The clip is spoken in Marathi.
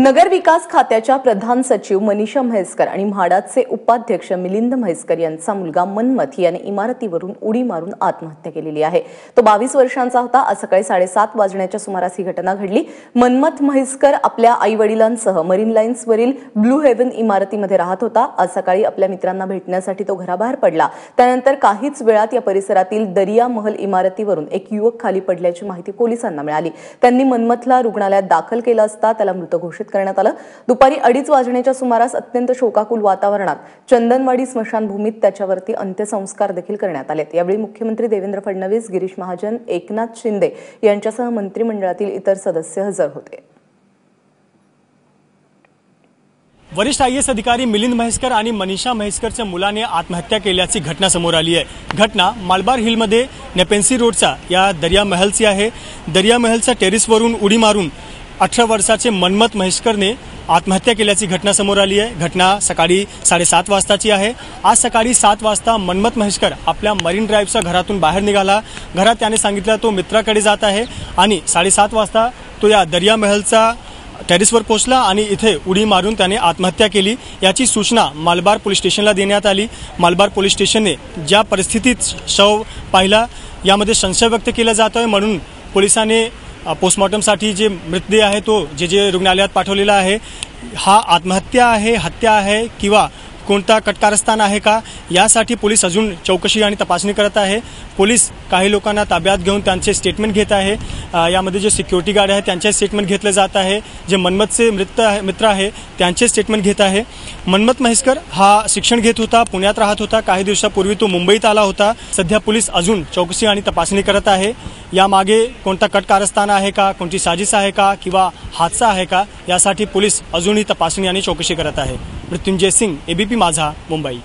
नगर विकास खात्याच्या प्रधान सचिव मनीषा म्हैसकर आणि म्हाडाचे उपाध्यक्ष मिलिंद म्हैसकर यांचा मुलगा मनमथ याने इमारतीवरून उडी मारून आत्महत्या केलेली आहे. तो बावीस वर्षांचा होता. आज सकाळी साडेसात वाजण्याच्या सुमारास ही घटना घडली. मनमथ म्हैसकर आपल्या आई वडिलांसह मरीन लाईन्सवरील ब्लू हेवन इमारतीमध्ये राहत होता. आज सकाळी आपल्या मित्रांना भेटण्यासाठी तो घराबाहेर पडला. त्यानंतर काहीच वेळात या परिसरातील दरिया महल इमारतीवरून एक युवक खाली पडल्याची माहिती पोलिसांना मिळाली. त्यांनी मनमथला रुग्णालयात दाखल केलं असता त्याला मृत घोषित करण्यात आलं. दुपारी अडीच वाजण्याच्या सुमारास अत्यंत शोकाकुल वातावरणात चंदनवाडी स्मशानभूमीत त्याच्यावरती अंत्यसंस्कार देखील करण्यात आले यावेळी मुख्यमंत्री देवेंद्र फडणवीस गिरीश महाजन एकनाथ शिंदे यांच्यासह मंत्रिमंडळातील इतर सदस्य हजर होते. वरिष्ठ आय एस अधिकारी मिलिंद म्हैसकर आणि मनीषा म्हैसकरच्या मुलाने आत्महत्या केल्याची घटना समोर आली आहे. घटना मालबार हिलमध्ये नेपेन्सी रोडचा या दर्या महलची आहे. दर्या महलच्या टेरिसवरून उडी मारून अठरा वर्षाचे मनमत महेशकरने आत्महत्या केल्याची घटना समोर आली आहे. घटना सकाळी साडेसात वाजताची आहे. आज सकाळी सात वाजता मनमत महेशकर आपल्या मरीन ड्राईव्हच्या घरातून बाहेर निघाला. घरात त्याने सांगितलं तो मित्राकडे जात आहे आणि साडेसात वाजता तो या दर्या महलचा टेरिसवर पोहोचला आणि इथे उडी मारून त्याने आत्महत्या केली. याची सूचना मालबार पोलीस स्टेशनला देण्यात आली. मालबार पोलीस स्टेशनने ज्या परिस्थितीत शव पाहिला यामध्ये संशय व्यक्त केला जात आहे म्हणून पोलिसांनी पोस्टमॉर्टमसाठी जे मृतदेह आहे तो जे जे रुग्णालयात पाठवलेला आहे हा आत्महत्या आहे हत्या आहे किंवा कोणता कटकारस्थान आहे का यासाठी पोलीस अजून चौकशी आणि तपासणी करत आहे. पोलीस काही लोकांना ताब्यात घेऊन त्यांचे स्टेटमेंट घेत आहे. यामध्ये जे सिक्युरिटी गार्ड आहे त्यांचे स्टेटमेंट घेतलं जात आहे. जे मनमतचे मृत आहे मित्र आहे त्यांचे स्टेटमेंट घेत आहे. मनमत म्हैसकर हा शिक्षण घेत होता पुण्यात राहत होता. काही दिवसापूर्वी तो मुंबईत आला होता. सध्या पोलीस अजून चौकशी आणि तपासणी करत आहे. यामागे कोणता कट कारस्थान आहे का कोणती साजिश आहे का किंवा हादसा आहे का यासाठी पोलीस अजूनही तपासणी आणि चौकशी करत आहे. मृत्युंजय सिंग एबीपी माझा मुंबई.